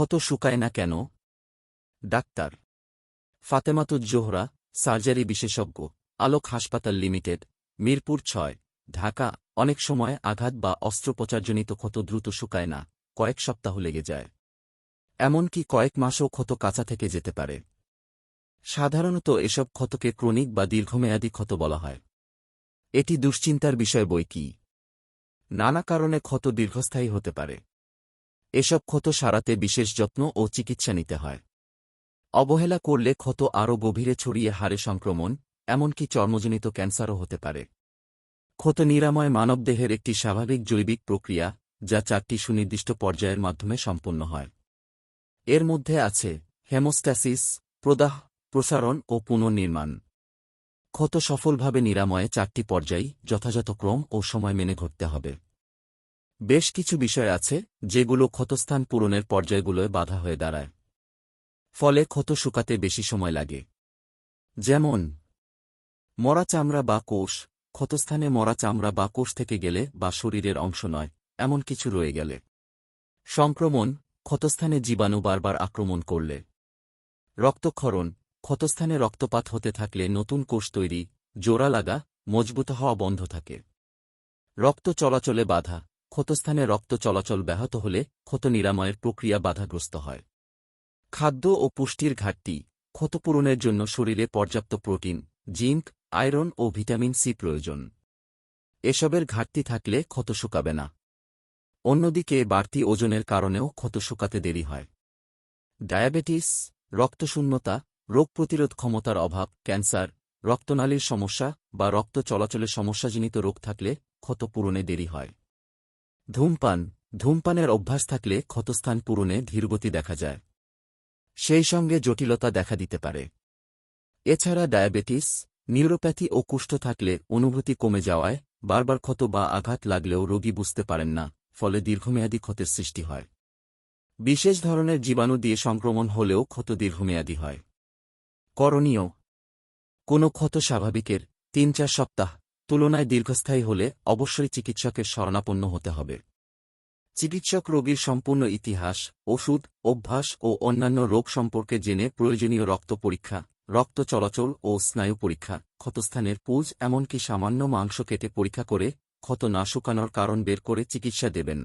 ক্ষত শুকায় না কেন? ডাক্তার ফাতেমাতুজ জোহরা, সার্জারি বিশেষজ্ঞ, আলোক হাসপাতাল লিমিটেড, মিরপুর ছয়, ঢাকা। অনেক সময় আঘাত বা অস্ত্রোপচারজনিত ক্ষত দ্রুত শুকায় না, কয়েক সপ্তাহ লেগে যায়। এমনকি কয়েক মাসও ক্ষত কাঁচা থেকে যেতে পারে। সাধারণত এসব ক্ষতকে ক্রনিক বা দীর্ঘমেয়াদী ক্ষত বলা হয়। এটি দুশ্চিন্তার বিষয় বই কি? নানা কারণে ক্ষত দীর্ঘস্থায়ী হতে পারে। এসব ক্ষত সারাতে বিশেষ যত্ন ও চিকিৎসা নিতে হয়। অবহেলা করলে ক্ষত আরও গভীরে ছড়িয়ে হারে সংক্রমণ, এমনকি চর্মজনিত ক্যান্সারও হতে পারে। ক্ষত নিরাময় মানবদেহের একটি স্বাভাবিক জৈবিক প্রক্রিয়া, যা চারটি সুনির্দিষ্ট পর্যায়ের মাধ্যমে সম্পন্ন হয়। এর মধ্যে আছে হেমোস্ট্যাসিস, প্রদাহ, প্রসারণ ও পুনর্নির্মাণ। ক্ষত সফলভাবে নিরাময়ে চারটি পর্যায় যথাযথ ক্রম ও সময় মেনে ঘটতে হবে। বেশ কিছু বিষয় আছে, যেগুলো ক্ষতস্থান পূরণের পর্যায়গুলোয় বাধা হয়ে দাঁড়ায়। ফলে ক্ষত শুকাতে বেশি সময় লাগে। যেমন, মরা চামড়া বা কোষ, ক্ষতস্থানে মরা চামড়া বা কোষ থেকে গেলে বা শরীরের অংশ নয়, এমন কিছু রয়ে গেলে। সংক্রমণ, ক্ষতস্থানে জীবাণু বারবার আক্রমণ করলে। রক্তক্ষরণ, ক্ষতস্থানে রক্তপাত হতে থাকলে নতুন কোষ তৈরি, জোড়া লাগা, মজবুত হওয়া বন্ধ থাকে। রক্ত চলাচলে বাধা ক্ষতস্থানে রক্ত চলাচল ব্যাহত হলে ক্ষত নিরাময়ের প্রক্রিয়া বাধাগ্রস্ত হয়। খাদ্য ও পুষ্টির ঘাটতি, ক্ষতপূরণের জন্য শরীরে পর্যাপ্ত প্রোটিন, জিঙ্ক, আয়রন ও ভিটামিন সি প্রয়োজন। এসবের ঘাটতি থাকলে ক্ষত শুকাবে না। অন্যদিকে বাড়তি ওজনের কারণেও ক্ষত শুকাতে দেরি হয়। ডায়াবেটিস, রক্তশূন্যতা, রোগ প্রতিরোধ ক্ষমতার অভাব, ক্যান্সার, রক্তনালীর সমস্যা বা রক্ত চলাচলের সমস্যাজনিত রোগ থাকলে ক্ষত পূরণে দেরি হয়। ধূমপান, ধূমপানের অভ্যাস থাকলে ক্ষতস্থান পূরণে ধীরগতি দেখা যায়। সেই সঙ্গে জটিলতা দেখা দিতে পারে। এছাড়া ডায়াবেটিস, নিউরোপ্যাথি ও কুষ্ঠ থাকলে অনুভূতি কমে যাওয়ায় বারবার ক্ষত বা আঘাত লাগলেও রোগী বুঝতে পারেন না, ফলে দীর্ঘমেয়াদী ক্ষতের সৃষ্টি হয়। বিশেষ ধরনের জীবাণু দিয়ে সংক্রমণ হলেও ক্ষত দীর্ঘমেয়াদী হয়। করণীয়, কোনো ক্ষত স্বাভাবিকের তিন চার সপ্তাহ তুলনায় দীর্ঘস্থায়ী হলে অবশ্যই চিকিৎসকের শরণাপন্ন হতে হবে। চিকিৎসক রোগীর সম্পূর্ণ ইতিহাস, ওষুধ, অভ্যাস ও অন্যান্য রোগ সম্পর্কে জেনে প্রয়োজনীয় রক্ত পরীক্ষা, রক্ত চলাচল ও স্নায়ু পরীক্ষা, ক্ষতস্থানের পুজ এমনকি সামান্য মাংস কেটে পরীক্ষা করে ক্ষত না শুকানোর কারণ বের করে চিকিৎসা দেবেন।